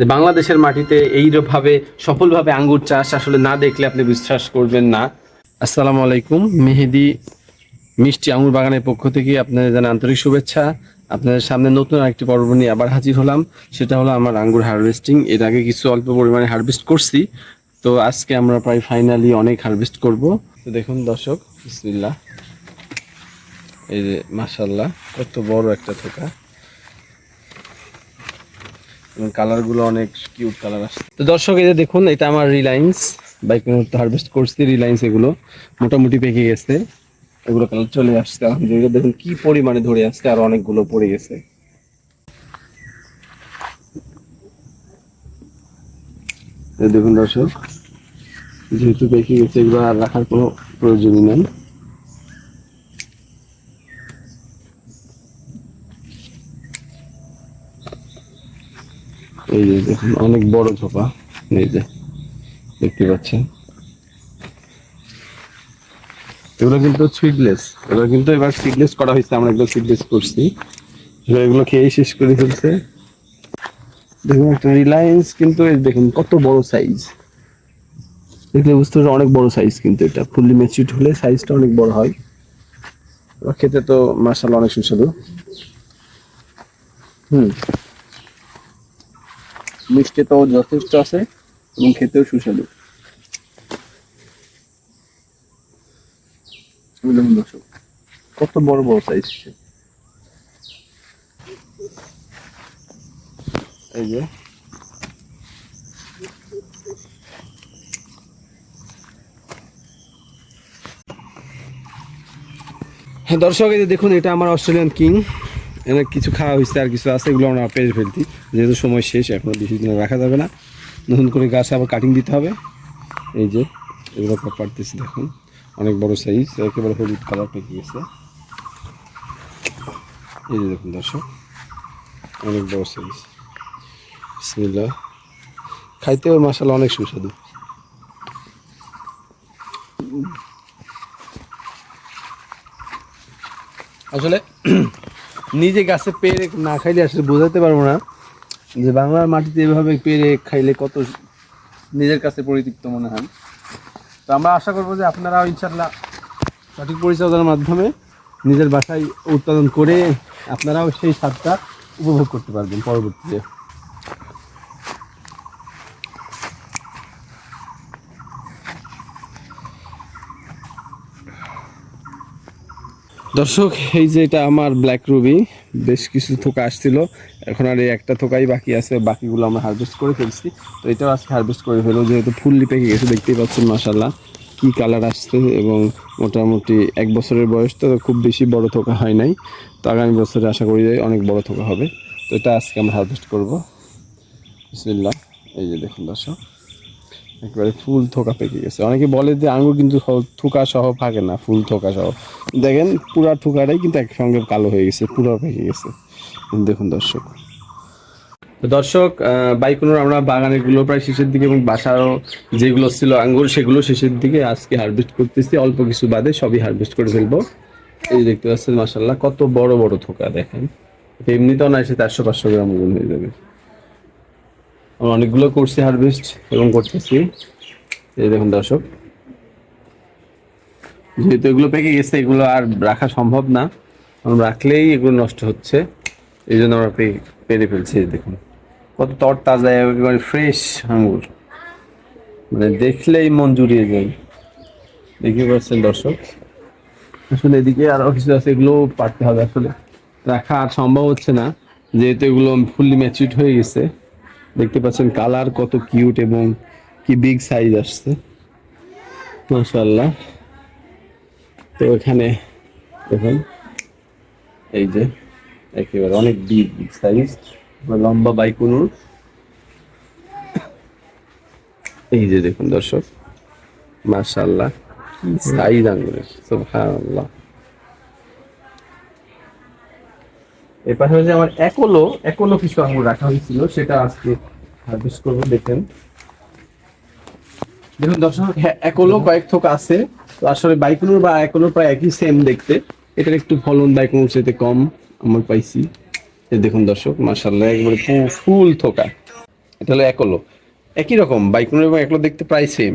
যে বাংলাদেশের মাটিতে এইভাবে সফলভাবে আঙ্গুর চাষ আসলে না দেখলে আপনি বিশ্বাস করবেন না। আসসালামু আলাইকুম, মেহেদি মিষ্টি আঙুর বাগানের পক্ষ থেকে আপনাদের জানাই আন্তরিক শুভেচ্ছা। আপনাদের সামনে নতুন আরেকটি পর্ব নিয়ে আবার হাজির হলাম, সেটা হলো আমার আঙ্গুর হারভেস্টিং। এর আগে কিছু অল্প পরিমাণে হারভেস্ট করছি, তো আজকে আমরা প্রায় ফাইনালি অনেক হারভেস্ট করব। তো দেখুন দর্শক, বিসমিল্লাহ। এই যে মাশাল্লাহ কত বড় একটা থোকা। কালারগুলো অনেক কিউট কালার আসছে। তো দর্শক, এই যে দেখুন, এটা আমার রিলায়েন্স, বাইক হারভেস্ট করছি রিলায়েন্স এগুলো, মোটামুটি পেকে গেছে। এগুলো কালার চলে আসছে, আলহামদুলিল্লাহ। দেখুন, কি পরিমাণে ধরে আসছে, আর অনেকগুলো পড়ে গেছে। দেখুন দর্শক, যেহেতু পেকে গেছে, এগুলো আর রাখার কোনো প্রয়োজনই নেই। এই যে দেখুন, অনেক বড় থোপা এই যে, দেখতে পাচ্ছেন। এগুলো কিন্তু সিডলেস এগুলো কিন্তু এবার সিডলেস করা হয়েছে, আমরা এগুলো সিডলেস করছি। এগুলো খেয়ে শেষ করে ফেলছে। দেখুন, একটা রিলায়েন্স কিন্তু দেখুন, কত বড় সাইজ দেখলে বুঝতে পারছেন অনেক বড় সাইজ কিন্তু এটা। ফুললি ম্যাচিউড হলে সাইজটা অনেক বড় হয়। খেতে তো মার্শাল অনেক সুস্বাদু। হুম। মিষ্টি তো যথেষ্ট আছে এবং খেতেও সুস্বাদু। দর্শক, কত বড় বড় সাইজ এই যে। হ্যাঁ দর্শক, এই দেখুন, এটা আমার অস্ট্রেলিয়ান কিং এখানে কিছু খাওয়া হয়েছে, আর কিছু আছে, এগুলো আমরা পেরে ফেলতি যেহেতু সময় শেষ, এখনও বেশি দিন রাখা যাবে না। নতুন করে গাছ আবার কাটিং দিতে হবে। এই যে, এগুলো পারতেছি, দেখুন। অনেক বড় সাইজ একেবারে হলুদ কালার পেকে গেছে। এই যে দেখুন, দর্শক, অনেক বড় সাইজ বিসমিল্লাহ। খাইতেও মাসালা অনেক সুস্বাদু। আসলে নিজে গাছে পেরে না খাইলে আসলে বোঝাতে পারব না যে বাংলার মাটিতে এভাবে পেরে খাইলে কত নিজের কাছে পরিতৃপ্ত মনে হয়। তো আমরা আশা করব যে আপনারাও ইনশাল্লাহ সঠিক পরিচর্যার মাধ্যমে নিজের বাসায় উৎপাদন করে আপনারাও সেই স্বাদটা উপভোগ করতে পারবেন পরবর্তীতে। দর্শক, এই যে এটা আমার ব্ল্যাক রুবি বেশ কিছু থোকা আসছিল। এখন আর এই একটা থোকাই বাকি আছে, বাকিগুলো আমরা হারভেস্ট করে ফেলছি। তো এটাও আজকে হারভেস্ট করে ফেলব, যেহেতু ফুললি পেকে গেছে, দেখতেই পাচ্ছেন মাসাল্লাহ কি কালার আসছে এবং মোটামুটি এক বছরের বয়স তো খুব বেশি বড় থোকা হয় নাই। তো আগামী বছরে আশা করি যে অনেক বড় থোকা হবে। তো এটা আজকে আমরা হারভেস্ট করব। বিসমিল্লাহ, এই যে দেখুন দর্শক। একেবারে ফুল থোকা পেকে গেছে। অনেকে বলে যে আঙুর কিন্তু থোকা সহ থাকে না, ফুল থোকা সহ। দেখেন, পুরা থোকাটাই কিন্তু একসঙ্গে কালো হয়ে গেছে, পুরো পেকে গেছে। দেখুন দর্শক। দর্শক বাইকুনোর আমরা বাগানেরগুলো প্রায় শেষের দিকে এবং বাসারও যেগুলো ছিল আঙ্গুর, সেগুলো শেষের দিকে আজকে হারভেস্ট করতেছি। অল্প কিছু বাদে সবই হারভেস্ট করে ফেলব। এই দেখতে পাচ্ছেন মাসাল্লাহ কত বড় বড় থোকা, দেখেন। এমনিতেও না এসে চারশো পাঁচশো গ্রাম গুণ হয়ে যাবে। আমরা অনেকগুলো করছি হারভেস্ট এবং করতেছি। এই দেখুন দর্শক। যেহেতু এগুলো পেকে গেছে, এগুলো আর রাখা সম্ভব না। আমরা রাখলেই এগুলো নষ্ট হচ্ছে। এই জন্য আমরা পেরে ফেলছি দেখুন। কত তর তাজা, একেবারে ফ্রেশ আঙুর মানে দেখলেই মন জুড়িয়ে যায়। দেখতে পাচ্ছেন দর্শক? আসলে এদিকে আরও কিছু আছে, এগুলো পারতে হবে আসলে। রাখা আর সম্ভব হচ্ছে না। যেহেতু এগুলো ফুললি ম্যাচিউড হয়ে গেছে। দেখতে পাচ্ছেন কালার কত কিউট এবং কি বিগ সাইজ আসছে। মাশাআল্লাহ। তো এখানে দেখুন, এই যে একেবারে অনেক বিগ বিগ সাইজ লম্বা বাইকুনুর। এই যে দেখুন দর্শক, মাশাআল্লাহ, কি সাইজ আঙ্গুরের, সুবহানাল্লাহ। এর পাশাপাশি আমার একলো একলো কিছু আঙুর রাখা হয়েছিল সেটা আজকে হারভেস্ট করব দেখেন। দেখুন দর্শক হ্যাঁ, একলো কয়েক থোক আছে তো আসলে বাইকুনুর বা একলোর প্রায় একই সেম দেখতে। এটার একটু ফলন বাইকুনুর চাইতে কম আমার পাইছি। দেখুন দর্শক মার্শাল্লাহ একবারে ফুল থোকা। এটা হলো একলো একই রকম বাইকুনো এবং একলো দেখতে প্রায় সেম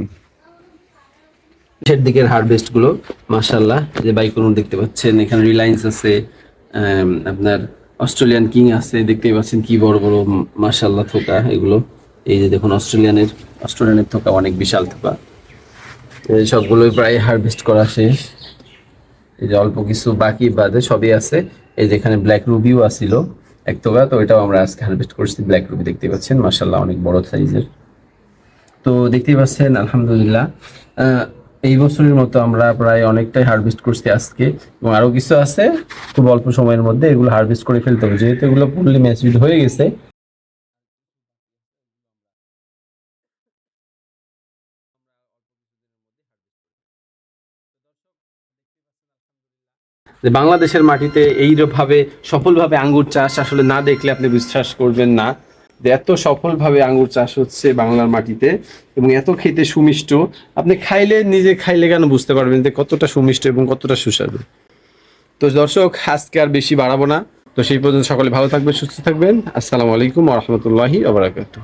শেষের দিকের হারভেস্টগুলো যে বাইকুনো দেখতে পাচ্ছেন এখানে রিলায়েন্স আছে আপনার অস্ট্রেলিয়ান কিং আছে, দেখতেই পাচ্ছেন কি বড় বড় মাশাল্লাহ থোকা এগুলো। এই যে দেখুন অস্ট্রেলিয়ানের অস্ট্রেলিয়ানের থোকা, অনেক বিশাল থোকা। এই সবগুলোই প্রায় হারভেস্ট করা শেষ। এই যে অল্প কিছু বাকি বাদে সবই আছে। এই যেখানে ব্ল্যাক রুবিও আসিল এক তোগা তো এটাও আমরা আজকে হারভেস্ট করছি ব্ল্যাক রুবি দেখতে পাচ্ছেন। মার্শাল্লাহ অনেক বড় সাইজের তো দেখতেই পাচ্ছেন, আলহামদুলিল্লাহ। এই বছরের মতো আমরা প্রায় অনেকটাই হারভেস্ট করছি আজকে এবং আরও কিছু আছে খুব অল্প সময়ের মধ্যে এগুলো হারভেস্ট করে ফেলতে হবে। যেহেতু এগুলো ফুললি ম্যাচুরিড হয়ে গেছে। যে বাংলাদেশের মাটিতে এইভাবে সফলভাবে আঙ্গুর চাষ আসলে না দেখলে আপনি বিশ্বাস করবেন না। যে এত সফলভাবে আঙ্গুর চাষ হচ্ছে বাংলার মাটিতে এবং এত খেতে সুমিষ্ট, আপনি খাইলে, নিজে খাইলে কেন বুঝতে পারবেন যে কতটা সুমিষ্ট এবং কতটা সুস্বাদু? তো দর্শক, আজকে আর বেশি বাড়াবো না। তো সেই পর্যন্ত সকলে ভালো থাকবেন, সুস্থ থাকবেন। আসসালামু আলাইকুম রহমতুল্লাহি আবরাকাতু